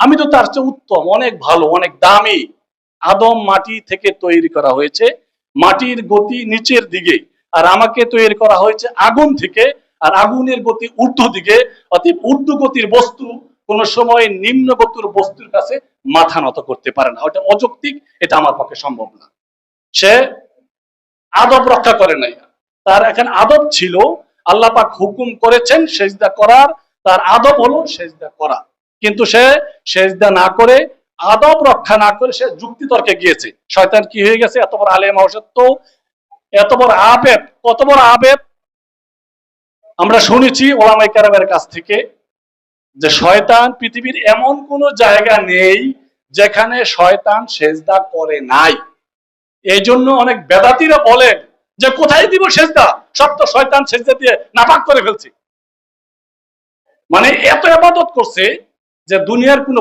আমি তো তার চেয়ে উত্তম, অনেক ভালো, অনেক দামি। আদম মাটি থেকে তৈরি করা হয়েছে, মাটির গতি নিচের দিকে, আর আমাকে তৈরি করা হয়েছে আগুন থেকে, আর আগুনের গতি ঊর্ধ্ব দিকে, অতএব ঊর্ধ্ব গতির বস্তু কোন সময় নিম্ন গতির বস্তুর কাছে মাথা নত করতে পারে না। ওটা অযৌক্তিক, এটা আমার পক্ষে সম্ভব না। সে আদব রক্ষা করে নাই। তার এখন আদব ছিল, আল্লাহ পাক হুকুম করেছেন, সেজদা করার। তার আদব হলো সেজদা করা। কিন্তু সে সেজদা না করে, আদব রক্ষা না করে সে যুক্তি তর্কে গিয়েছে। শয়তান কি হয়ে গেছে? এত বড় আলেম অসত্য এত বড় আবেদ, কত বড় আবেদ। আমরা শুনেছি ওলামাই কারামের কাছ থেকে যে শয়তান পৃথিবীর এমন কোন জায়গা নেই যেখানে শয়তান সেজদা করে নাই। এই জন্য অনেক বেদাতিরা বলেন যে, কোথায় দিব সেজদা? সব তো শয়তান সেজদা দিয়ে নাপাক করে ফেলছে। মানে এত আবাদত করছে যে দুনিয়ার কোনো